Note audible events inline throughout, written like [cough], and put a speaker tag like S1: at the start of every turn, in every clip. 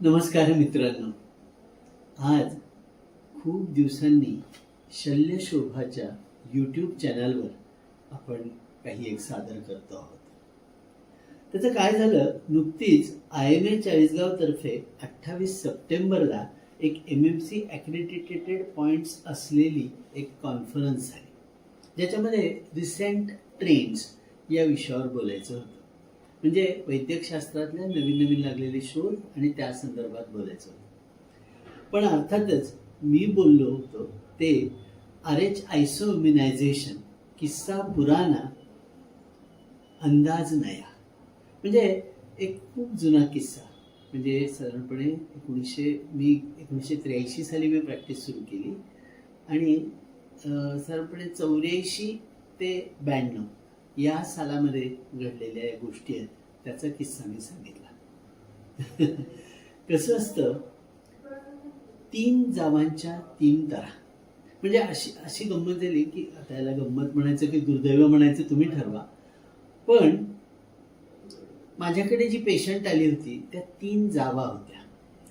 S1: नमस्कार मित्रांनो. आज खूप दिवसांनी शल्यशोभाच्या यूट्यूब चॅनलवर आपण काही एक सादर करतो आहोत. त्याचं काय झालं? नुकतीच आय एम ए चाळीसगावतर्फे अठ्ठावीस सप्टेंबरला एक M M C accredited points असलेली एक कॉन्फरन्स झाली. ज्याच्यामध्ये रिसेंट ट्रेंड्स या विषयावर बोलायचं होतं. म्हणजे वैद्यकशास्त्रातल्या नवीन नवीन लागलेले शोध आणि त्या संदर्भात बोलायचं पण अर्थातच मी बोललो होतो ते आर एच आयसोमिनायझेशन किस्सा पुराणा अंदाज नया. म्हणजे एक खूप जुना किस्सा. म्हणजे साधारणपणे एकोणीसशे मी एकोणीसशे त्र्याऐंशी साली मी प्रॅक्टिस सुरू केली आणि साधारणपणे चौऱ्याऐंशी ते ब्याण्णव या सालामध्ये घडलेल्या या गोष्टी आहेत त्याचा किस्सा मी सांगितला. [laughs] कसं असतं तीन जावांच्या तीन तरा. म्हणजे अशी अशी गंमत झाली की आता याला गंमत म्हणायचं की दुर्दैव म्हणायचं तुम्ही ठरवा. पण माझ्याकडे जी पेशंट आली होती त्या तीन जावा होत्या.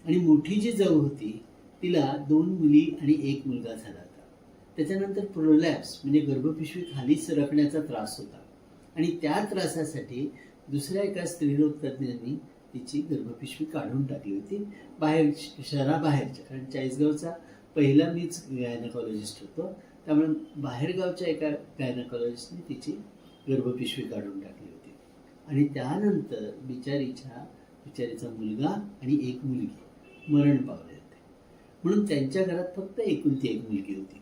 S1: आणि मोठी जी जाऊ होती तिला दोन मुली आणि एक मुलगा झाला होता. त्याच्यानंतर प्रोलॅप्स म्हणजे गर्भपिशवी खाली सरकण्याचा त्रास होता. आणि त्या त्रासासाठी दुसऱ्या एका स्त्रीरोग तज्ज्ञांनी तिची गर्भपिशवी काढून टाकली होती बाहेर शहराबाहेरच्या. कारण चाळीसगावचा पहिला मीच गायनकॉलॉजिस्ट होतो. त्यामुळे बाहेरगावच्या एका गायनकॉलॉजिस्टने तिची गर्भपिशवी काढून टाकली होती. आणि त्यानंतर बिचारीच्या बिचारीचा मुलगा आणि एक मुलगी मरण पावले होते. म्हणून त्यांच्या घरात फक्त एकुलती एक मुलगी होती.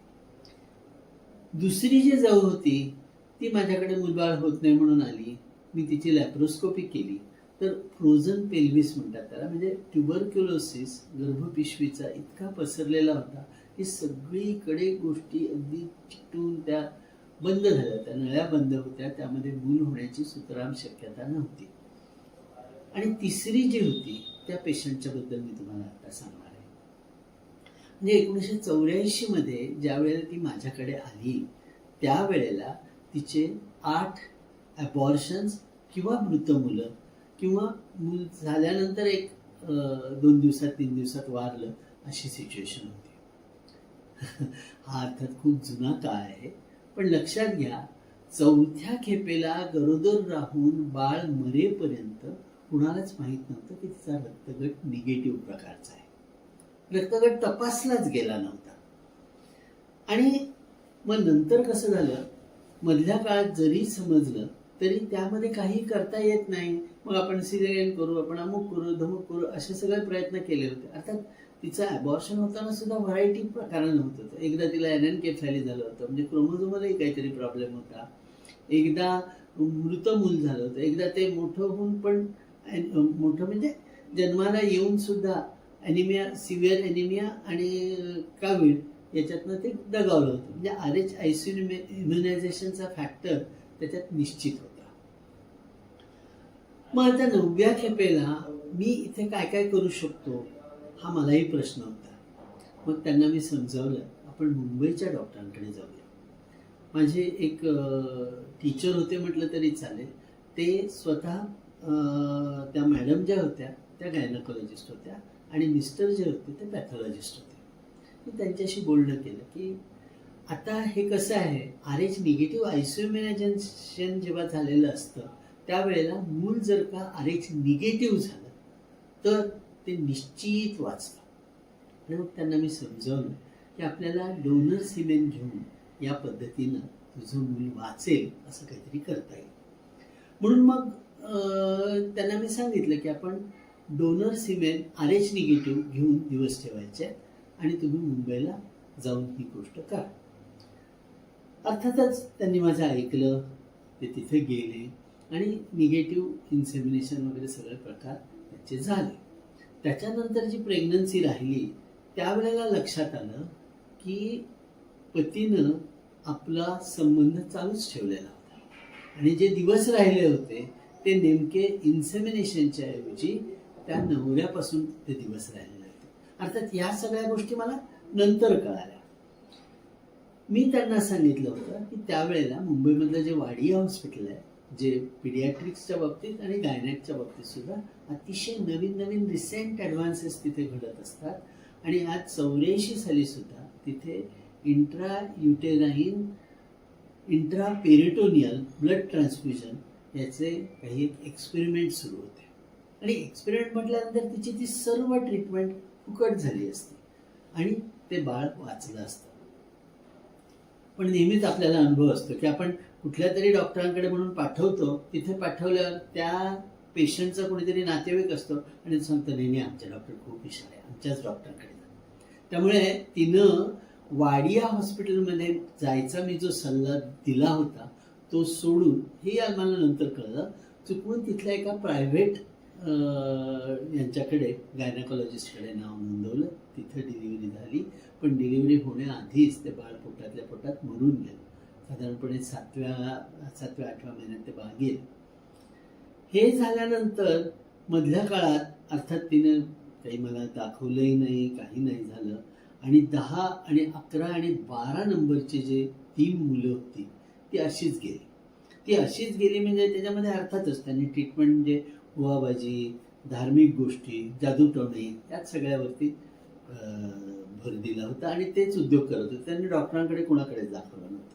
S1: दुसरी जी जाऊ होती ती माझ्याकडे मुलबाळ होत नाही म्हणून आली. मी तिची लॅप्रोस्कोपी केली. तर फ्रोझन पेल्विस म्हणतात त्याला म्हणजे ट्युबरक्युलोसिस गर्भपिशवीचा इतका पसरलेला होता की सगळीकडे गोष्टी अगदी चिकटून त्या बंद झाल्या. त्या नळ्या बंद होत्या. त्यामध्ये मूल होण्याची सुतराम शक्यता नव्हती. आणि तिसरी जी होती त्या पेशंटच्या बद्दल मी तुम्हाला आता सांगणार आहे. म्हणजे एकोणीसशे चौऱ्याऐंशी मध्ये ज्या वेळेला ती माझ्याकडे आली त्यावेळेला तिचे आठ ॲबॉर्शन्स किंवा मृत मुलं किंवा मूल झाल्यानंतर एक दोन दिवसात तीन दिवसात वारलं अशी सिच्युएशन होती. [laughs] हा अर्थात खूप जुना काळ आहे. पण लक्षात घ्या चौथ्या खेपेला गरोदर राहून बाळ मरेपर्यंत कुणालाच माहीत नव्हतं की तिचा रक्तगट निगेटिव्ह प्रकारचा आहे. रक्तगट तपासलाच गेला नव्हता. आणि मग नंतर कसं झालं? मधल्या काळात जरी समजलं तरी त्यामध्ये काही करता येत नाही. मग आपण सिलेरियन करू आपण अमुक करू धमुक करू असे सगळे प्रयत्न केले होते. अर्थात तिचं अबॉर्शन होताना सुद्धा व्हरायटी प्रकारानं होत होतं. एकदा तिला एन एन केफॅली झालं होतं. म्हणजे क्रोमोझोमलाही काहीतरी प्रॉब्लेम होता. एकदा मृत मूल झालं होतं. एकदा ते मोठं होऊन पण मोठं म्हणजे जन्माला येऊन सुद्धा ॲनिमिया सिव्हिअर ॲनिमिया आणि कावीळ याच्यातनं ते दगावलं होतं. म्हणजे आर एच आयसिन इम्युनायझेशनचा फॅक्टर त्याच्यात निश्चित होता. मग आता नवव्या खेपेला मी इथे काय काय करू शकतो हा मलाही प्रश्न होता. मग त्यांना मी समजावलं आपण मुंबईच्या डॉक्टरांकडे जाऊया. माझे एक टीचर होते म्हटलं तरी चालेल. ते स्वतः त्या मॅडम ज्या होत्या त्या गायनकॉलॉजिस्ट होत्या आणि मिस्टर जे होते ते पॅथॉलॉजिस्ट होते. मी त्यांच्याशी बोलणं केलं की आता हे कसं आहे? आर एच निगेटिव्ह आयसोमिनायझेशन जेव्हा झालेलं असतं त्यावेळेला मूल जर का आर एच निगेटिव्ह झालं तर ते निश्चित वाचतं. आणि मग त्यांना मी समजावलं की आपल्याला डोनर सिमेंट घेऊन या पद्धतीनं तुझं मूल वाचेल असं काहीतरी करता येईल. म्हणून मग त्यांना मी सांगितलं की आपण donor cement R H negative घेऊन दिवस ठेवायचे. आहेत आणि तुम्ही मुंबईला जाऊन ही गोष्ट करा. अर्थातच त्यांनी माझं ऐकलं ते तिथे गेले आणि निगेटिव्ह इन्सेमिनेशन वगैरे सगळे प्रकार त्याचे झाले. त्याच्यानंतर जी प्रेग्नन्सी राहिली त्यावेळेला लक्षात आलं की पतीनं आपला संबंध चालूच ठेवलेला होता. आणि जे दिवस राहिले होते ते नेमके इन्सेमिनेशनच्या ऐवजी त्या नवऱ्यापासून ते दिवस राहिले. अर्थात या सगळ्या गोष्टी मला नंतर कळाल्या. मी त्यांना सांगितलं होतं की त्यावेळेला मुंबईमधलं जे वाडिया हॉस्पिटल आहे जे पिडियाट्रिक्सच्या बाबतीत आणि गायनॅकच्या बाबतीत सुद्धा अतिशय नवीन नवीन रिसेंट ॲडव्हान्सेस तिथे घडत असतात. आणि आज चौऱ्याऐंशी साली सुद्धा तिथे intra uterine intra peritoneal blood transfusion याचे काही एक्सपेरिमेंट सुरू होते. आणि एक्सपेरिमेंट म्हटल्यानंतर तिची ती सर्व ट्रीटमेंट फुकट झाली असते. आणि ते बाळ वाचलं असतं. पण नेहमीच आपल्याला अनुभव असतो की आपण कुठल्या तरी डॉक्टरांकडे म्हणून पाठवतो तिथे पाठवल्यावर त्या पेशंटचा कोणीतरी नातेवाईक असतो आणि सांगतो नाही आमच्या डॉक्टर खूप हुशार आहे. आमच्याच डॉक्टरांकडे त्यामुळे तिनं वाडिया हॉस्पिटलमध्ये जायचा मी जो सल्ला दिला होता तो सोडून हे आम्हाला नंतर कळलं चुकून तिथल्या एका प्रायव्हेट यांच्याकडे गायनाकॉलॉजिस्टकडे नाव नोंदवलं. तिथं डिलिव्हरी झाली. पण डिलिव्हरी होण्याआधीच ते बाळ पोटातल्या पोटात मरून गेलं. साधारणपणे सातव्या सातव्या आठव्या महिन्यात ते बाळ गेलं हे झाल्यानंतर मधल्या काळात अर्थात तिनं काही मला दाखवलंही नाही काही नाही झालं. आणि दहा आणि अकरा आणि बारा नंबरचे जे तीन मुलं होती ती अशीच गेली. ती अशीच गेली म्हणजे त्याच्यामध्ये अर्थातच त्यांनी ट्रीटमेंट म्हणजे बुवाबाजी धार्मिक गोष्टी जादूटोणे याच सगळ्यावरती भर दिला होता आणि तेच उद्योग करत होते. त्यांनी डॉक्टरांकडे कोणाकडेच दाखवलं नव्हतं.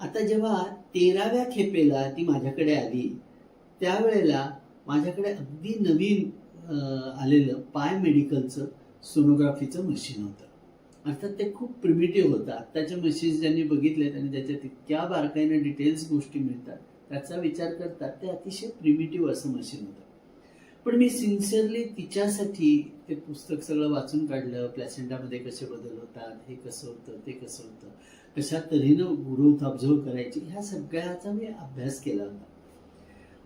S1: आता जेव्हा तेराव्या खेपेला ती माझ्याकडे आली त्यावेळेला माझ्याकडे अगदी नवीन आलेलं पाय मेडिकलचं सोनोग्राफीचं मशीन होतं. अर्थात ते खूप प्रिमिटिव्ह होतं. आत्ताच्या मशीन्स ज्यांनी बघितल्या आणि त्याच्यात इतक्या बारकाईने डिटेल्स गोष्टी मिळतात त्याचा विचार करतात ते अतिशय प्रिमिटिव्ह असं मशीन होतं. पण मी सिन्सिअरली तिच्यासाठी ते पुस्तक सगळं वाचून काढलं. प्लॅसेंटामध्ये कसे बदल होतात हे कसं होतं ते कसं होतं कशा तऱ्हेनं ग्रोथ ऑब्झर्व करायची ह्या सगळ्याचा मी अभ्यास केला होता.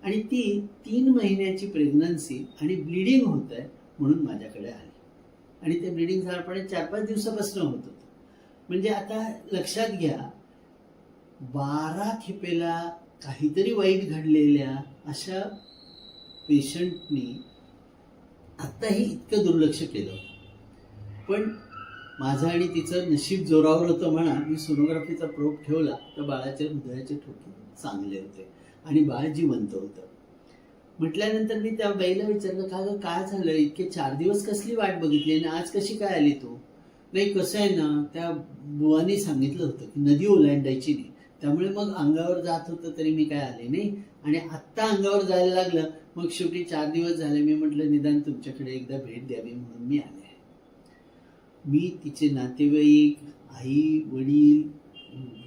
S1: आणि ती तीन महिन्याची प्रेग्नन्सी आणि ब्लिडिंग होत आहे म्हणून माझ्याकडे आली. आणि ते ब्लिडिंग साधारणपणे चार पाच दिवसापासून होत होतं. म्हणजे आता लक्षात घ्या बारा खेपेला काहीतरी वाईट घडलेल्या अशा पेशंटनी आत्ताही इतकं दुर्लक्ष केलं. पण माझं आणि तिचं नशीब जोरावर होतं म्हणा मी सोनोग्राफीचा प्रोब ठेवला तर बाळाचे हृदयाचे ठोके चांगले होते आणि बाळ जिवंत होतं. म्हटल्यानंतर मी त्या बाईला विचारलं का गं काय झालं? इतके चार दिवस कसली वाट बघितली आणि आज कशी काय आली तू? नाही कसं आहे ना त्या बुवानी सांगितलं होतं की नदी ओलांडायची नाही. त्यामुळे मग अंगावर जात होतं तरी मी काय आले नाही. आणि आत्ता अंगावर जायला लागलं मग शेवटी चार दिवस झाले. मी म्हटलं निदान तुमच्याकडे एकदा भेट द्यावी म्हणून मी आले मी तिचे नातेवाईक आई वडील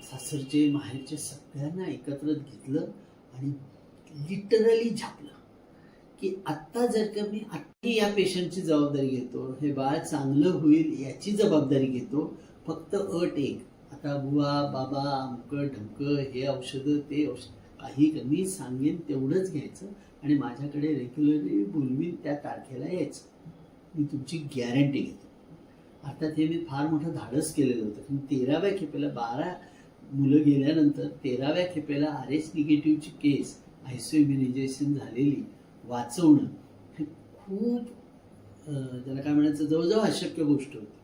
S1: सासरचे माहेरचे सगळ्यांना एकत्र घेतलं आणि लिटरली झापलं की आत्ता जर का मी आत्ता या पेशंटची जबाबदारी घेतो हे बाळ चांगलं होईल याची जबाबदारी घेतो फक्त अट एक आता बुवा बाबा अमकं ढमकं हे औषधं ते औषध. काही मी सांगेन तेवढंच घ्यायचं आणि माझ्याकडे रेग्युलरली बोलवीन त्या तारखेला यायचं. मी तुमची गॅरंटी घेतो. अर्थात हे मी फार मोठं धाडस केलेलं होतं. पण तेराव्या खेपेला बारा मुलं गेल्यानंतर तेराव्या खेपेला आर एच निगेटिव्हची केस आयसोइम्युनायझेशन झालेली वाचवणं हे खूप त्याला काय म्हणायचं जवळजवळ अशक्य गोष्ट होती.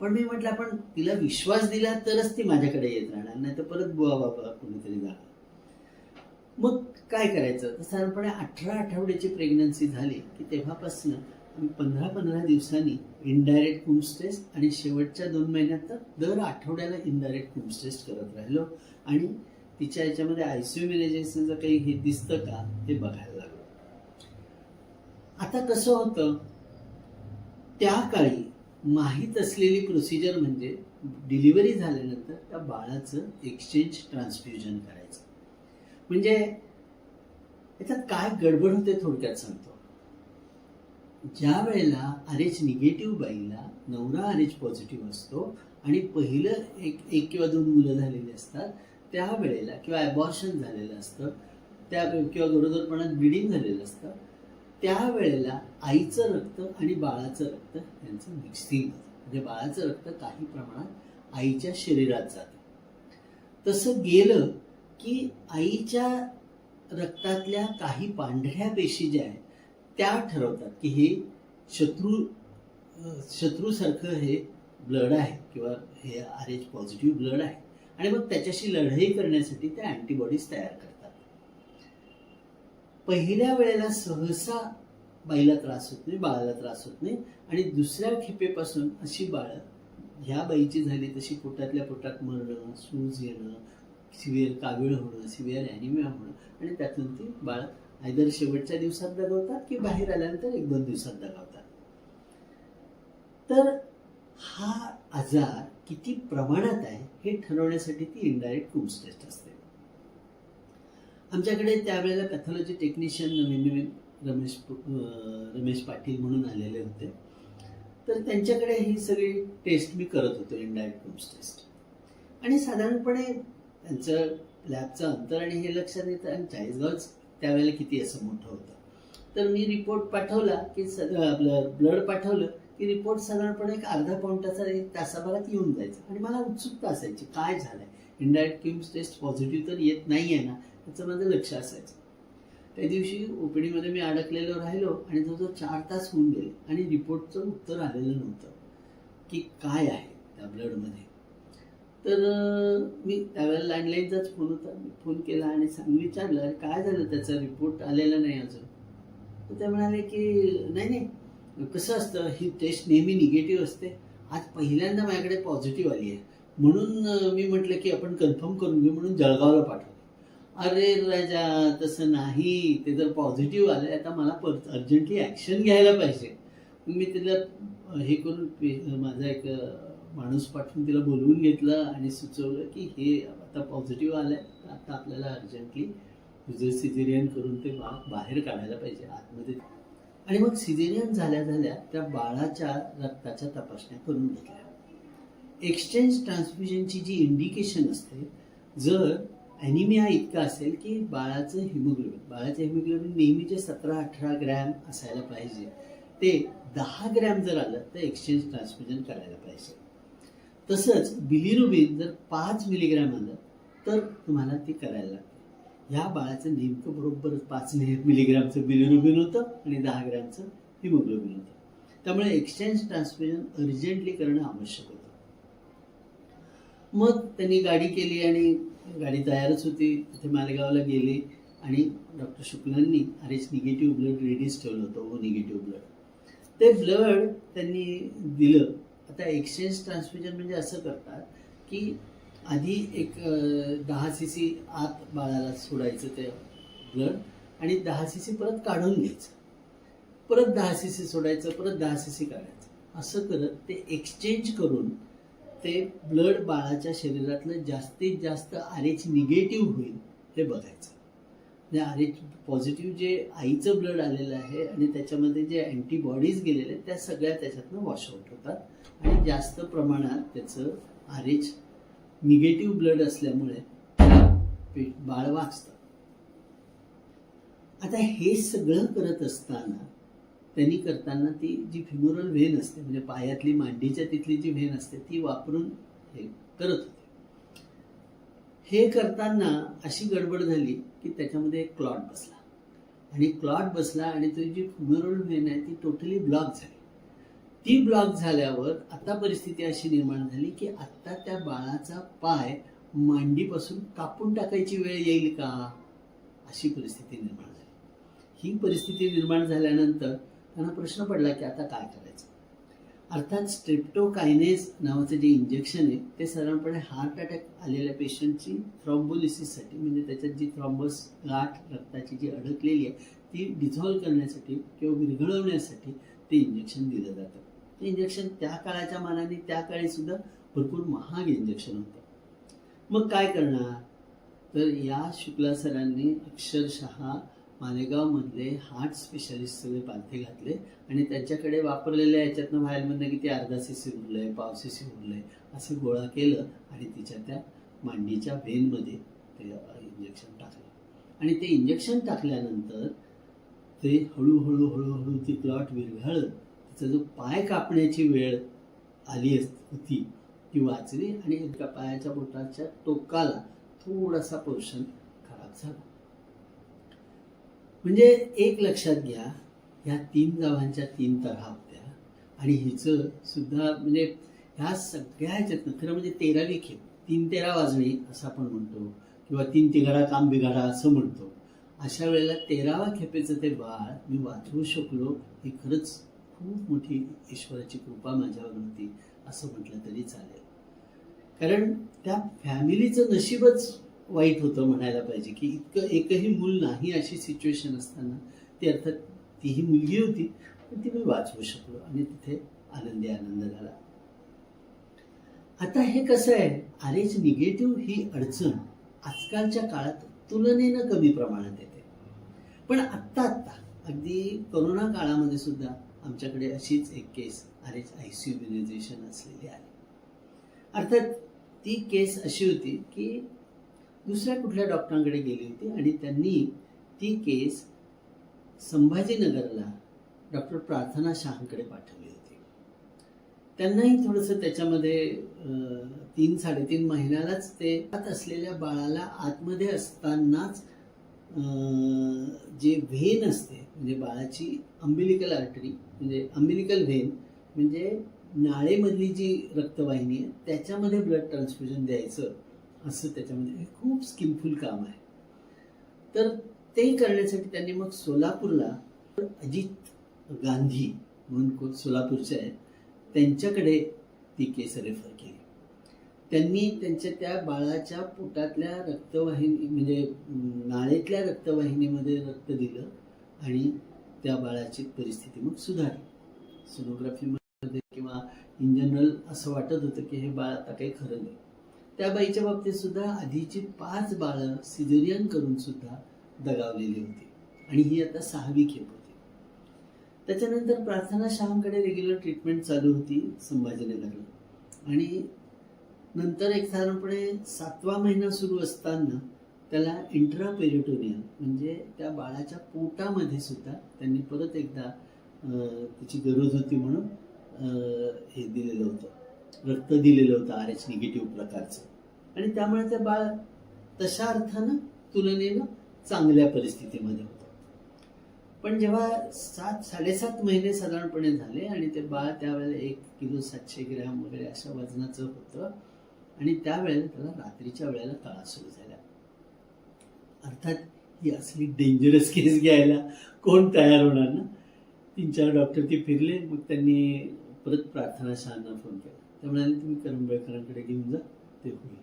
S1: पण मी म्हटलं आपण तिला विश्वास दिला तरच ती माझ्याकडे येत राहणार नाही तर परत बुवा बाबा कोणीतरी जाणार. मग काय करायचं? तर साधारणपणे अठरा आठवड्याची प्रेग्नन्सी झाली की तेव्हापासून आम्ही पंधरा पंधरा दिवसांनी इनडायरेक्ट कुम्स टेस्ट आणि शेवटच्या दोन महिन्यात तर दर आठवड्याला इनडायरेक्ट कुम्स टेस्ट करत राहिलो आणि तिच्या याच्यामध्ये आय सी यू मॅनेजेशनचं काही हे दिसतं का हे बघायला लागलो. आता कसं होतं? त्या काळी माहीत असलेली प्रोसिजर म्हणजे डिलिव्हरी झाल्यानंतर त्या बाळाचं एक्सचेंज ट्रान्सफ्युजन करायचं. म्हणजे याच्यात काय गडबड होते थोडक्यात सांगतो. ज्या वेळेला आर एच निगेटिव्ह बाईला नवरा आर एच पॉझिटिव्ह असतो आणि पहिलं एक एक किंवा दोन मुलं झालेली असतात त्यावेळेला किंवा ॲबॉर्शन झालेलं असतं त्या किंवा गरोदरपणात ब्लिडिंग झालेलं असतं त्यावेळेला आईचं रक्त आणि बाळाचं रक्त यांचं मिक्सिंग म्हणजे बाळाचं रक्त काही प्रमाणात आईच्या शरीरात जातं. तसं गेलं की आईच्या रक्तातल्या काही पांढऱ्या पेशी ज्या आहेत त्या ठरवतात की हे शत्रू शत्रूसारखं हे ब्लड आहे किंवा हे आर एच पॉझिटिव्ह ब्लड आहे. आणि मग त्याच्याशी लढाई करण्यासाठी ते अँटीबॉडीज तयार करतात. पहिल्या वेळेला सहसा बाईला त्रास होत नाही बाळाला त्रास होत नाही. आणि दुसऱ्या खेपेपासून अशी बाळं ह्या बाईची झाली तशी पोटातल्या पोटात मरणं सूज येणं सिव्हिअर कावीळ होणं सिव्हिअर ॲनिमिया होणं. आणि त्यातून ती बाळ आयदर शेवटच्या दिवसात दगावतात की बाहेर आल्यानंतर एक दोन दिवसात दगावतात. तर हा आजार किती प्रमाणात आहे हे ठरवण्यासाठी ती इनडायरेक्ट कुम्स टेस्ट असते. आमच्याकडे त्यावेळेला पॅथॉलॉजी टेक्निशियन नवीन नवीन रमेश रमेश पाटील म्हणून आलेले होते. तर त्यांच्याकडे ही सगळी टेस्ट मी करत होतो इनडायरेक्ट कुम्स टेस्ट आणि साधारणपणे त्यांचं लॅबचं अंतर आणि हे लक्षात येतं आणि चाळीसगावच त्यावेळेला किती असं मोठं होतं. तर मी रिपोर्ट पाठवला की स आपलं ब्लड पाठवलं की रिपोर्ट साधारणपणे एक अर्धा पाऊंटाचा एक तासाभरात येऊन जायचं. आणि मला उत्सुकता असायची काय झालंय? इनडायरेक्ट किम्स टेस्ट पॉझिटिव्ह तर येत नाही आहे ना याचं माझं लक्ष असायचं. त्या दिवशी ओपीडीमध्ये मी अडकलेलो राहिलो आणि जवळजवळ चार तास होऊन गेले आणि रिपोर्टचं उत्तर आलेलं नव्हतं की काय आहे त्या ब्लडमध्ये. तर मी त्यावेळेला लँडलाईनचाच फोन होता. मी फोन केला आणि सांग विचारलं काय झालं? त्याचा रिपोर्ट आलेला नाही अजून. तर ते म्हणाले की नाही नाही. कसं असतं? ही टेस्ट नेहमी निगेटिव्ह असते. आज पहिल्यांदा माझ्याकडे पॉझिटिव्ह आली आहे. म्हणून मी म्हटलं की आपण कन्फर्म करून घेऊ म्हणून जळगावला पाठवलं. अरे राजा तसं नाही. ते जर पॉझिटिव्ह आले आता मला परत अर्जंटली ॲक्शन घ्यायला पाहिजे. मी तिला हे करून माझा एक माणूस पाठवून तिला बोलवून घेतलं आणि सुचवलं की हे आता पॉझिटिव्ह आलं तर आता आपल्याला अर्जंटली तुझं सिजेरियन करून ते बा बाहेर काढायला पाहिजे आतमध्ये. आणि मग सिजेरियन झाल्या झाल्या त्या बाळाच्या रक्ताच्या तपासण्या करून घेतल्या. एक्सचेंज ट्रान्समिशनची जी इंडिकेशन असते जर ॲनिमिया इतका असेल की बाळाचं हिमोग्लोबिन बाळाचं हिमोग्लोबिन नेहमीचे सतरा अठरा ग्रॅम असायला पाहिजे ते दहा ग्रॅम जर आलं तर एक्सचेंज ट्रान्सफ्युजन करायला पाहिजे. तसंच बिलिरुबिन जर पाच मिलीग्रॅम आलं तर तुम्हाला ते करायला लागते. ह्या बाळाचं नेमकं बरोबर पाच मिलीग्रॅमचं बिलिरुबिन होतं आणि दहा ग्रॅमचं हिमोग्लोबिन होतं. त्यामुळे एक्सचेंज ट्रान्सफ्युजन अर्जंटली करणं आवश्यक होतं. मग त्यांनी गाडी केली आणि गाडी तयारच होती. तिथे मालेगावला गेले आणि डॉक्टर शुक्लांनी आर एच निगेटिव्ह ब्लड रेडीच ठेवलं होतं ओ निगेटिव्ह ब्लड ते ब्लड त्यांनी दिलं. आता एक्सचेंज ट्रान्सफ्युजन म्हणजे असं करतात की आधी एक दहा सी सी आत बाळाला सोडायचं ते ब्लड आणि दहा सी सी परत काढून घ्यायचं. परत दहा सी सी सोडायचं परत दहा सी सी काढायचं. असं करत ते एक्सचेंज करून ते ब्लड बाळाच्या शरीरातलं जास्तीत जास्त आर एच निगेटिव्ह होईल हे बघायचं. म्हणजे आर एच पॉझिटिव्ह जे आईचं ब्लड आलेलं आहे आणि त्याच्यामध्ये जे अँटीबॉडीज गेलेले आहेत त्या सगळ्या त्याच्यातनं वॉशआउट होतात. आणि जास्त प्रमाणात त्याचं आर एच निगेटिव्ह ब्लड असल्यामुळे बाळ वाचतं. आता हे सगळं करत असताना त्यांनी करताना ती जी फिमोरल व्हेन असते म्हणजे पायातली मांडीच्या तिथली जी व्हेन असते ती वापरून हे करत होते. हे करताना अशी गडबड झाली की त्याच्यामध्ये एक क्लॉट बसला. आणि क्लॉट बसला आणि ती जी फिमोरल व्हेन आहे ती टोटली ब्लॉक झाली. ती ब्लॉक झाल्यावर आता परिस्थिती अशी निर्माण झाली की आत्ता त्या बाळाचा पाय मांडीपासून कापून टाकायची वेळ येईल का? अशी परिस्थिती निर्माण झाली. ही परिस्थिती निर्माण झाल्यानंतर त्यांना प्रश्न पडला की आता काय करायचं? अर्थात स्ट्रिप्टोकायनेज नावाचं जे इंजेक्शन आहे ते साधारणपणे हार्ट अटॅक आलेल्या पेशंटची थ्रॉम्बोलिसिससाठी म्हणजे त्याच्यात जी थ्रॉम्बस गाठ रक्ताची जी अडकलेली आहे ती डिझॉल्व्ह करण्यासाठी किंवा विरघळवण्यासाठी ते इंजेक्शन दिलं जातं. ते इंजेक्शन त्या काळाच्या मानाने त्या काळी सुद्धा भरपूर महाग इंजेक्शन होतं. मग काय करणार? तर या शुक्ला सरांनी अक्षरशः मालेगावमधले हार्ट स्पेशालिस्ट सगळे पालथे घातले आणि त्यांच्याकडे वापरलेल्या याच्यातनं व्हायलमधनं किती अर्धा सी सी आहे पाव सी सी आहे असं गोळा केलं आणि तिच्या त्या मांडीच्या वेनमध्ये ते इंजेक्शन टाकलं. आणि ते इंजेक्शन टाकल्यानंतर ते हळूहळू हळूहळू ती क्लॉट विरघळत तिचा जो पाय कापण्याची वेळ आली अस- होती ती वाचली आणि एका पायाच्या बोटाच्या टोकाला थोडासा पोर्शन खराब झाला. म्हणजे एक लक्षात घ्या ह्या तीन गावांच्या तीन तऱ्हा होत्या. आणि हिचं सुद्धा म्हणजे ह्या सगळ्या ह्याच्यातनं खरं म्हणजे तेरावी खेप तीन तेरा वाजणे असं आपण म्हणतो किंवा तीन तिघाडा काम बिघाडा असं म्हणतो. अशा वेळेला तेरावा खेपेचं ते बाळ मी वाचवू शकलो ही खरंच खूप मोठी ईश्वराची कृपा माझ्यावर होती असं म्हटलं तरी चालेल. कारण त्या फॅमिलीचं नशीबच वाईट होतं म्हणायला पाहिजे की इतकं एकही मूल नाही अशी सिच्युएशन असताना ती अर्थात तीही मुलगी होती पण ती मी वाचवू शकलो आणि तिथे आनंदी आनंद झाला. आता हे कसं आहे? आर एच निगेटिव्ह ही अडचण आजकालच्या काळात तुलनेनं कमी प्रमाणात येते. पण आत्ता आत्ता अगदी करोना काळामध्ये सुद्धा आमच्याकडे अशीच एक case R H I C युनिझेशन असलेली आहे. अर्थात ती केस अशी होती की दुसऱ्या कुठल्या डॉक्टरांकडे गेली होती आणि त्यांनी ती केस संभाजीनगरला डॉक्टर प्रार्थना शहांकडे पाठवली होती. त्यांनाही थोडंसं त्याच्यामध्ये तीन साडेतीन महिन्यालाच ते आत असलेल्या बाळाला आतमध्ये असतानाच जे व्हेन असते म्हणजे बाळाची अंबिलिकल आर्टरी म्हणजे अंबिलिकल व्हेन म्हणजे नाळेमधली जी रक्तवाहिनी आहे त्याच्यामध्ये ब्लड ट्रान्सफ्युजन द्यायचं. असं त्याच्यामध्ये हे खूप स्किलफुल काम आहे. तर ते करण्यासाठी त्यांनी मग सोलापूरला अजित गांधी म्हणून को- सोलापूरचे आहेत त्यांच्याकडे ती केस रेफर केली. त्यांनी त्यांच्या त्या बाळाच्या पोटातल्या रक्तवाहिनी म्हणजे नाळेतल्या रक्तवाहिनीमध्ये रक्त दिलं आणि त्या बाळाची परिस्थिती मग सुधारली. सोनोग्राफीमध्ये किंवा इन जनरल असं वाटत होतं की हे बाळ आता काही खरं नाही. त्या बाईच्या बाबतीत सुद्धा आधीची पाच बाळं सिझेरियन करून सुद्धा दगावलेली होती. आणि ही आता सहावी खेप होती. त्याच्यानंतर प्रार्थना शाहांकडे रेग्युलर ट्रीटमेंट चालू होती संभाजीनगरला. आणि नंतर एक साधारणपणे सातवा महिना सुरू असताना त्याला इंट्रापेरिटोनियम म्हणजे त्या बाळाच्या पोटामध्ये सुद्धा त्यांनी परत एकदा त्याची गरज होती म्हणून हे दिलेलं होतं. रक्त दिलेलं होतं आर एच निगेटिव्ह प्रकारचं. आणि त्यामुळे ते बाळ तशा अर्थानं तुलनेनं चांगल्या परिस्थितीमध्ये होतं. पण जेव्हा सात साडेसात महिने साधारणपणे झाले आणि ते बाळ त्यावेळेला एक किलो सातशे ग्रॅम वगैरे अशा वजनाचं होतं आणि त्यावेळेला त्याला रात्रीच्या वेळेला तळा सुरू झाल्या अर्थात ही असली डेंजरस केस घ्यायला कोण तयार होणार ना? तीन चार डॉक्टर ते फिरले मग त्यांनी परत प्रार्थना शाळांना फोन केला. त्यामुळे म्हणाले तुम्ही करंबेळकरांकडे घेऊन जा ते होईल.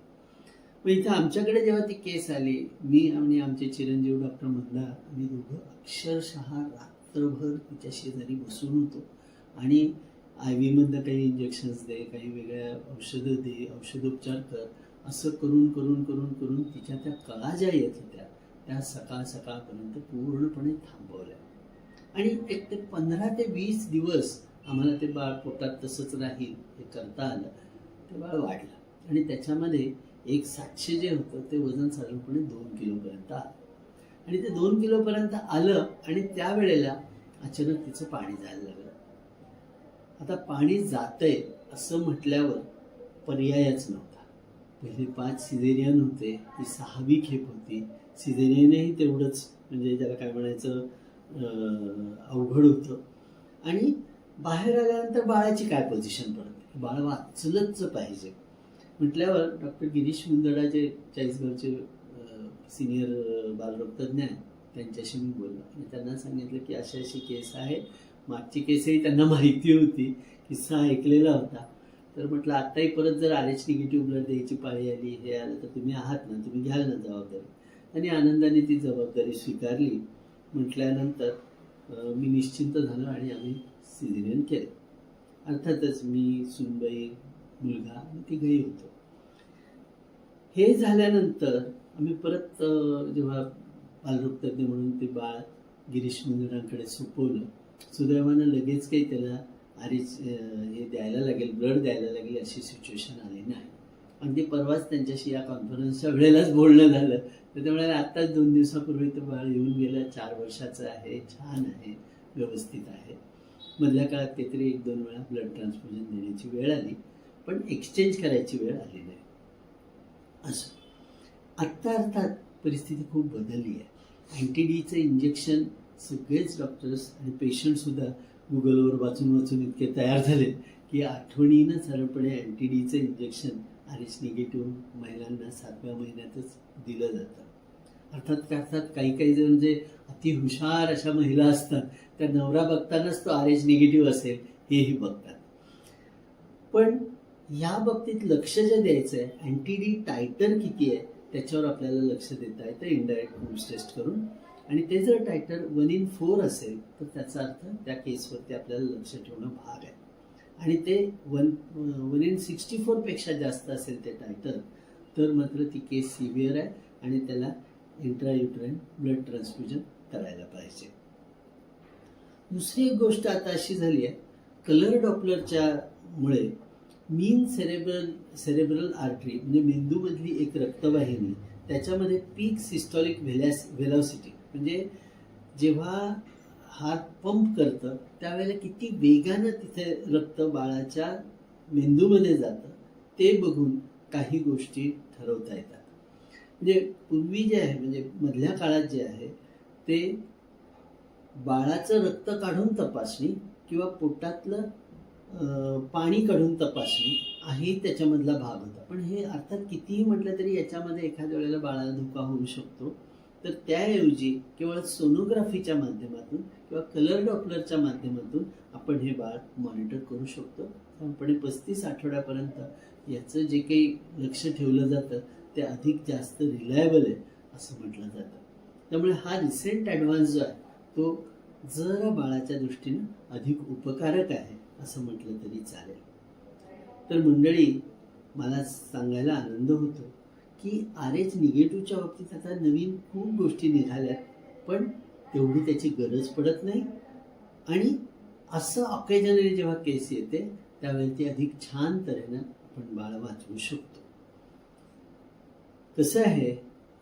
S1: मग इथं आमच्याकडे जेव्हा ती केस आली मी आणि आमचे चिरंजीव डॉक्टर मंदा आम्ही दोघं अक्षरशः रात्रभर तिच्या शेजारी बसून होतो. आणि आय व्हीमधनं काही इंजेक्शन्स दे काही वेगळ्या औषधं दे औषधोपचार कर असं करून करून करून करून तिच्या त्या कळा ज्या येत होत्या त्या सकाळ सकाळपर्यंत पूर्णपणे थांबवल्या. आणि एक ते पंधरा ते वीस दिवस आम्हाला ते बाळ पोटात तसंच राहील हे करता आलं. ते बाळ वाढलं. आणि त्याच्यामध्ये एक सातशे जे होतं ते वजन साधारणपणे दोन किलोपर्यंत आलं. आणि ते दोन किलोपर्यंत आलं आणि त्यावेळेला अचानक तिचं पाणी जायला लागलं. आता पाणी जातंय असं म्हटल्यावर पर्यायच नव्हता. पहिले पाच सिझेरियन होते ती सहावी खेप होती. सिझेरियनही तेवढंच म्हणजे ज्याला काय म्हणायचं अवघड होतं. आणि बाहेर आल्यानंतर बाळाची काय पोझिशन पडते? बाळ वाचलंच पाहिजे. म्हटल्यावर डॉक्टर गिरीश मुंदडा जे चाळीसगावचे सिनियर बालरोगतज्ञ आहेत त्यांच्याशी मी बोललो. आणि त्यांना सांगितलं की अशी अशी केस आहे. मागची केसही त्यांना माहिती होती. किस्सा ऐकलेला होता. तर म्हटलं आत्ताही परत जर आर एच निगेटिव्ह ब्लड द्यायची पाळी आली हे आलं तर तुम्ही आहात ना तुम्ही घ्याल ना जबाबदारी. आणि आनंदाने ती जबाबदारी स्वीकारली. म्हटल्यानंतर मी निश्चिंत झालो आणि आम्ही सिझेरियन केलं. अर्थातच मी सुनबाई मुलगा तिघही होतो. हे झाल्यानंतर आम्ही परत जेव्हा बालरोगतज्ञ म्हणून ते बाळ गिरीश मंदिरांकडे सोपवलं सुदैवानं लगेच काही त्याला आरीच हे द्यायला लागेल ब्लड द्यायला लागेल अशी सिच्युएशन आली नाही. अगदी परवाच त्यांच्याशी या कॉन्फरन्सच्या वेळेलाच बोलणं झालं. तर त्यामुळे आत्ताच दोन दिवसापूर्वी ते बाळ येऊन गेलं चार वर्षाचं आहे छान आहे व्यवस्थित आहे. मधल्या काळात काहीतरी एक दोन वेळा ब्लड ट्रान्सफ्युजन देण्याची वेळ आली. पण एक्सचेंज करायची वेळ आली नाही. असं. आत्ता अर्थात परिस्थिती खूप बदलली आहे. अँटी डीचं इंजेक्शन सगळेच डॉक्टर्स आणि पेशंटसुद्धा गुगलवर वाचून वाचून इतके तयार झाले की आठवणीनं सरळपणे अँटी डीचं इंजेक्शन आर एच निगेटिव्ह महिलांना सातव्या महिन्यातच दिलं जातं. अर्थात त्या अर्थात काही काही जण जे अति हुशार अशा महिला असतात त्या नवरा बघतानाच तो आर एच निगेटिव्ह असेल हेही बघतात. पण या बाबतीत लक्ष जे द्यायचं आहे अँटी डी टायटर किती आहे त्याच्यावर आपल्याला लक्ष देता येतं इनडायरेक्ट होम्स टेस्ट करून. आणि ते जर टायटर वन इन फोर असेल तर त्याचा अर्थ त्या केसवरती आपल्याला लक्ष ठेवणं भाग आहे. आणि ते वन वन इन सिक्स्टी फोरपेक्षा जास्त असेल ते टायटर तर मात्र ती केस सिव्हिअर आहे आणि त्याला इंट्रायुट्राईन ब्लड ट्रान्सफ्युजन करायला पाहिजे. दुसरी एक गोष्ट आता अशी झाली आहे कलर डॉपलरच्या मुळे मीन सेरेब्रल सेरेब्रल आर्टरी म्हणजे मेंदूमधली एक रक्तवाहिनी त्याच्यामध्ये पीक सिस्टॉलिक व्हेलॅस व्हेलॉसिटी म्हणजे जेव्हा हार्ट पंप करतं त्यावेळेला किती वेगानं तिथे रक्त बाळाच्या मेंदूमध्ये जातं ते बघून काही गोष्टी ठरवता येतात. म्हणजे पूर्वी जे आहे म्हणजे मधल्या काळात जे आहे ते बाळाचं रक्त काढून तपासणी किंवा पोटातलं पाणी काढून तपासणी हाही त्याच्यामधला भाग होता. पण हे अर्थात कितीही म्हटलं तरी याच्यामध्ये एखाद्या वेळेला बाळाला धोका होऊ शकतो. तर त्याऐवजी केवळ सोनोग्राफीच्या माध्यमातून किंवा कलर डॉपलरच्या माध्यमातून आपण हे बाळ मॉनिटर करू शकतो. साधारणपणे पस्तीस आठवड्यापर्यंत याचं जे काही लक्ष ठेवलं जातं ते अधिक जास्त रिलायबल आहे असं म्हटलं जातं. त्यामुळे हा रिसेंट ॲडव्हान्स जो आहे तो जरा बाळाच्या दृष्टीनं अधिक उपकारक आहे. असं म्हटलं तरी चालेल. तर मंडळी मला सांगायला आनंद होतो की आर एच निगेटिव्हच्या बाबतीत आता नवीन खूप गोष्टी निघाल्यात पण तेवढी त्याची गरज पडत नाही. आणि असं ऑकेजनली जेव्हा केस येते त्यावेळी ती अधिक छान तऱ्हेनं आपण बाळ वाचवू शकतो. कसं आहे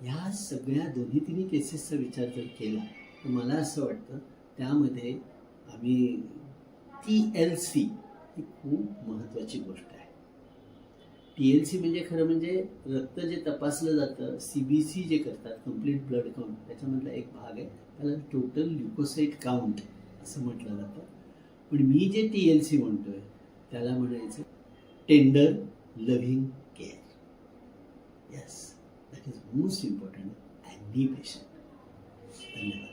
S1: ह्या सगळ्या दोन्ही तिन्ही केसेसचा विचार जर केला तर मला असं वाटतं त्यामध्ये आम्ही टी एल सी ही खूप महत्त्वाची गोष्ट आहे. टी एल सी म्हणजे खरं म्हणजे रक्त जे तपासलं जातं सी बी सी जे करतात कंप्लीट ब्लड काउंट त्याच्यामधला एक भाग आहे त्याला टोटल ल्युकोसाईट काउंट असं म्हटलं जातं. पण मी जे टी एल सी म्हणतोय त्याला म्हणायचं tender loving care yes that is most important and patient धन्यवाद.